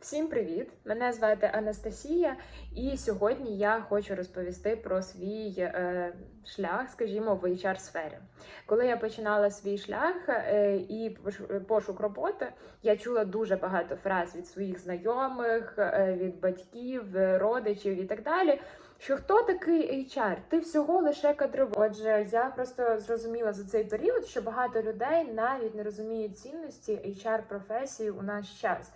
Всім привіт! Мене звати Анастасія, і сьогодні я хочу розповісти про свій е, шлях, скажімо, в HR сфері. Коли я починала свій шлях е, і пошук роботи, я чула дуже багато фраз від своїх знайомих, е, від батьків, родичів і так далі. Що хто такий HR? Ти всього лише кадровий. Отже, я просто зрозуміла за цей період, що багато людей навіть не розуміють цінності HR професії у наш час.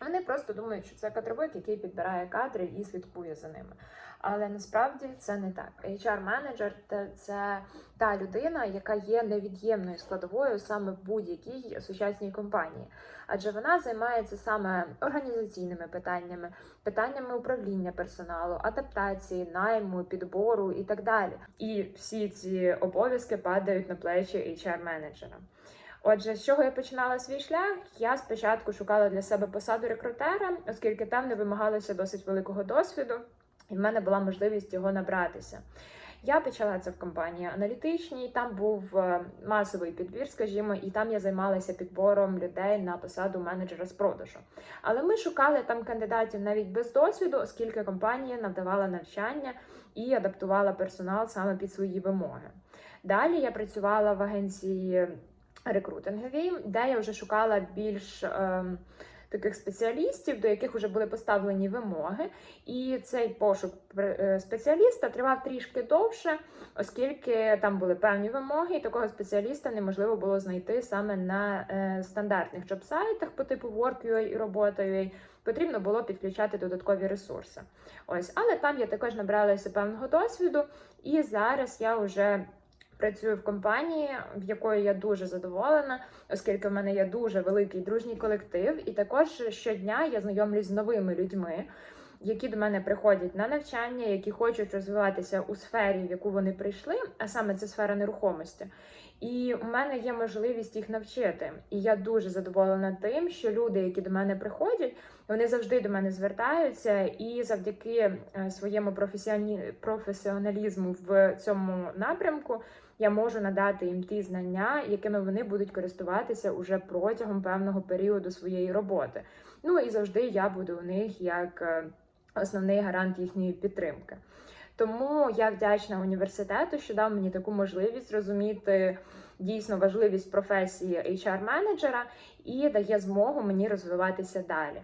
Вони просто думають, що це кадровик, який підбирає кадри і слідкує за ними. Але насправді це не так. HR-менеджер – це та людина, яка є невід'ємною складовою саме в будь-якій сучасній компанії, адже вона займається саме організаційними питаннями, питаннями управління персоналу, адаптації, найму, підбору і так далі. І всі ці обов'язки падають на плечі HR-менеджера. Отже, з чого я починала свій шлях? Я спочатку шукала для себе посаду рекрутера, оскільки там не вимагалося досить великого досвіду, і в мене була можливість його набратися. Я почала це в компанії аналітичній. Там був е, масовий підбір, скажімо, і там я займалася підбором людей на посаду менеджера з продажу. Але ми шукали там кандидатів навіть без досвіду, оскільки компанія надавала навчання і адаптувала персонал саме під свої вимоги. Далі я працювала в агенції рекрутинговій, де я вже шукала більш ем, таких спеціалістів, до яких вже були поставлені вимоги. І цей пошук е, спеціаліста тривав трішки довше, оскільки там були певні вимоги, і такого спеціаліста неможливо було знайти саме на е, стандартних джоб-сайтах по типу Work.ua і Робота.ua. Потрібно було підключати додаткові ресурси. Ось, але там я також набралася певного досвіду, і зараз я вже Працюю в компанії, в якої я дуже задоволена, оскільки в мене є дуже великий дружній колектив, і також щодня я знайомлюсь з новими людьми, які до мене приходять на навчання, які хочуть розвиватися у сфері, в яку вони прийшли, а саме це сфера нерухомості. І у мене є можливість їх навчити. І я дуже задоволена тим, що люди, які до мене приходять, вони завжди до мене звертаються, і завдяки е, своєму професіоналізму в цьому напрямку я можу надати їм ті знання, якими вони будуть користуватися уже протягом певного періоду своєї роботи. Ну і завжди я буду у них як е, основний гарант їхньої підтримки. Тому я вдячна університету, що дав мені таку можливість зрозуміти дійсно важливість професії HR-менеджера і дає змогу мені розвиватися далі.